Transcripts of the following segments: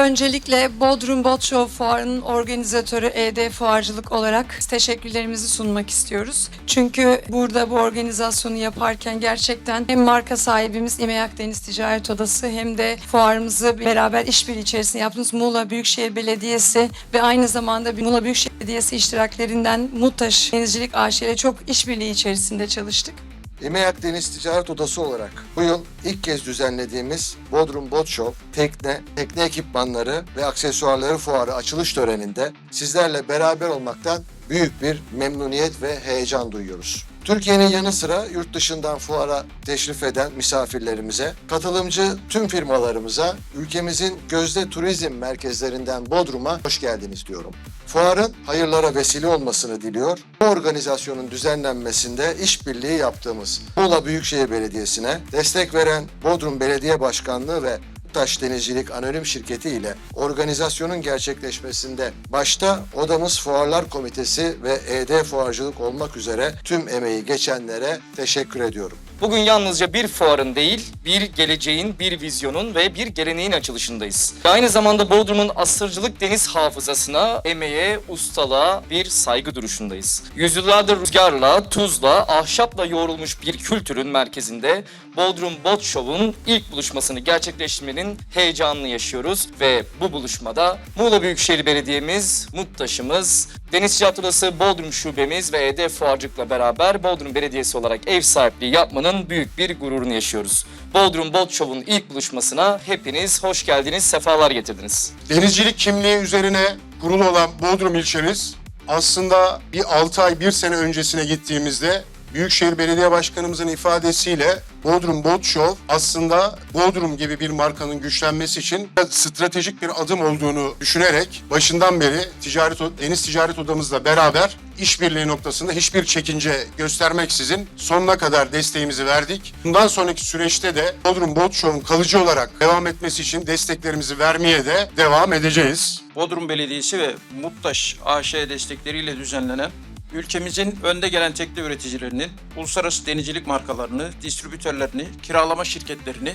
Öncelikle Bodrum Bot Show Fuarı'nın organizatörü ED Fuarcılık olarak teşekkürlerimizi sunmak istiyoruz. Çünkü burada bu organizasyonu yaparken gerçekten hem marka sahibimiz İME Akdeniz Ticaret Odası hem de fuarımızı beraber işbirliği içerisinde yaptığımız Muğla Büyükşehir Belediyesi ve aynı zamanda Muğla Büyükşehir Belediyesi iştiraklerinden Mutaş Denizcilik AŞ ile çok işbirliği içerisinde çalıştık. İME Akdeniz Ticaret Odası olarak bu yıl ilk kez düzenlediğimiz Bodrum Bot Show, tekne, tekne ekipmanları ve aksesuarları fuarı açılış töreninde sizlerle beraber olmaktan büyük bir memnuniyet ve heyecan duyuyoruz. Türkiye'nin yanı sıra yurt dışından fuara teşrif eden misafirlerimize, katılımcı tüm firmalarımıza, ülkemizin gözde turizm merkezlerinden Bodrum'a hoş geldiniz diyorum. Fuarın hayırlara vesile olmasını diliyor. Bu organizasyonun düzenlenmesinde işbirliği yaptığımız Muğla Büyükşehir Belediyesi'ne destek veren Bodrum Belediye Başkanlığı ve Taş Denizcilik Anonim Şirketi ile organizasyonun gerçekleşmesinde başta Odamız Fuarlar Komitesi ve ED Fuarcılık olmak üzere tüm emeği geçenlere teşekkür ediyorum. Bugün yalnızca bir fuarın değil, bir geleceğin, bir vizyonun ve bir geleneğin açılışındayız. Ve Aynı zamanda Bodrum'un asırcılık deniz hafızasına, emeğe, ustalığa bir saygı duruşundayız. Yüzyıllardır rüzgarla, tuzla, ahşapla yoğrulmuş bir kültürün merkezinde Bodrum Boat Show'un ilk buluşmasını gerçekleştirmenin heyecanını yaşıyoruz ve bu buluşmada Muğla Büyükşehir Belediye'miz, MUTTAŞ'ımız, Deniz Ticaret Bodrum Şubemiz ve ED Fuarcılık'la beraber Bodrum Belediyesi olarak ev sahipliği yapmanın büyük bir gururunu yaşıyoruz. Bodrum Boat Show'un ilk buluşmasına hepiniz hoş geldiniz, sefalar getirdiniz. Denizcilik kimliği üzerine kurulu olan Bodrum ilçemiz aslında bir 6 ay, 1 sene öncesine gittiğimizde Büyükşehir Belediye Başkanımızın ifadesiyle Bodrum Boat Show aslında Bodrum gibi bir markanın güçlenmesi için stratejik bir adım olduğunu düşünerek başından beri ticaret deniz ticaret odamızla beraber işbirliği noktasında hiçbir çekince göstermeksizin sonuna kadar desteğimizi verdik. Bundan sonraki süreçte de Bodrum Boat Show'un kalıcı olarak devam etmesi için desteklerimizi vermeye de devam edeceğiz. Bodrum Belediyesi ve Muttaş AŞ destekleriyle düzenlenen ülkemizin önde gelen tekne üreticilerinin uluslararası denizcilik markalarını, distribütörlerini, kiralama şirketlerini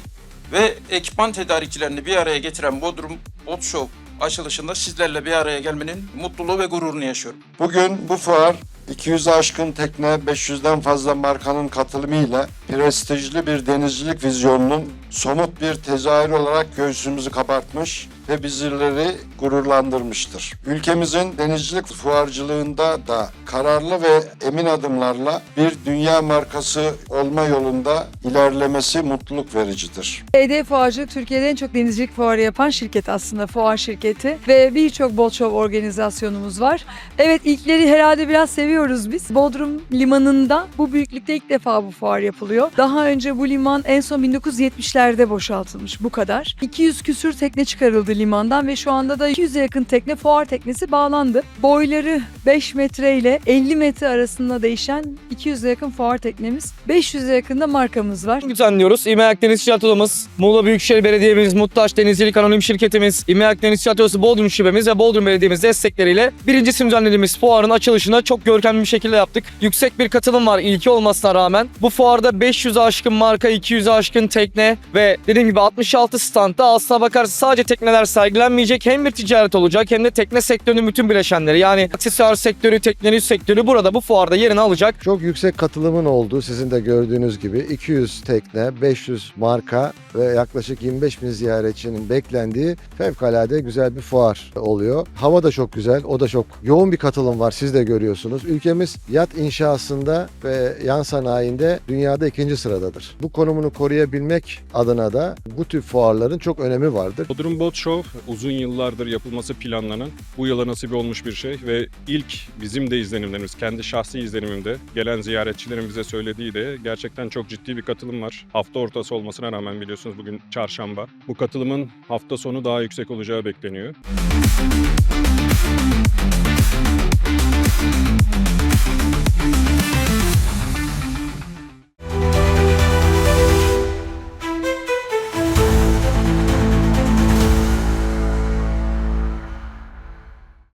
ve ekipman tedarikçilerini bir araya getiren Bodrum Boat Show açılışında sizlerle bir araya gelmenin mutluluğu ve gururunu yaşıyorum. Bugün bu fuar 200'ü aşkın tekne, 500'den fazla markanın katılımıyla prestijli bir denizcilik vizyonunun somut bir tezahürü olarak göğsümüzü kabartmış ve bizleri gururlandırmıştır. Ülkemizin denizcilik fuarcılığında da kararlı ve emin adımlarla bir dünya markası olma yolunda ilerlemesi mutluluk vericidir. ED Fuarcılık Türkiye'de en çok denizcilik fuarı yapan şirket aslında fuar şirketi ve birçok show organizasyonumuz var. Evet ilkleri herhalde biraz seviyoruz biz. Bodrum limanında bu büyüklükte ilk defa bu fuar yapılıyor. Daha önce bu liman en son 1970'lerde boşaltılmış bu kadar. 200 küsür tekne çıkarıldı limandan ve şu anda da 200'e yakın tekne fuar teknesi bağlandı. Boyları 5 metre ile 50 metre arasında değişen 200'e yakın fuar teknemiz. 500'e yakın da markamız var. Düzenliyoruz. İMEAK Deniz Odamız, Muğla Büyükşehir Belediye'miz, Muttaş Denizcilik Anonim Şirketimiz, İMEAK Deniz Odası Bodrum Şubemiz ve Bodrum Belediye'miz destekleriyle birincisi düzenlediğimiz fuarın açılışını çok görkemli bir şekilde yaptık. Yüksek bir katılım var ilki olmasına rağmen. Bu fuarda 500'e aşkın marka, 200'e aşkın tekne ve dediğim gibi 66 standta aslına bakarsanız sadece tekneler sergilenmeyecek. Hem bir ticaret olacak hem de tekne sektörünün bütün bileşenleri yani aksesuar sektörü, teknoloji sektörü burada bu fuarda yerini alacak. Çok yüksek katılımın olduğu sizin de gördüğünüz gibi 200 tekne, 500 marka ve yaklaşık 25 bin ziyaretçinin beklendiği fevkalade güzel bir fuar oluyor. Hava da çok güzel, o da çok yoğun bir katılım var siz de görüyorsunuz. Ülkemiz yat inşasında ve yan sanayinde dünyada ikinci sıradadır. Bu konumunu koruyabilmek adına da bu tip fuarların çok önemi vardır. Bodrum Boat Show uzun yıllardır yapılması planlanan, bu yıla nasip olmuş bir şey ve ilk bizim de izlenimlerimiz, kendi şahsi izlenimimde gelen ziyaretçilerin bize söylediği de gerçekten çok ciddi bir katılım var. Hafta ortası olmasına rağmen biliyorsunuz bugün çarşamba. Bu katılımın hafta sonu daha yüksek olacağı bekleniyor.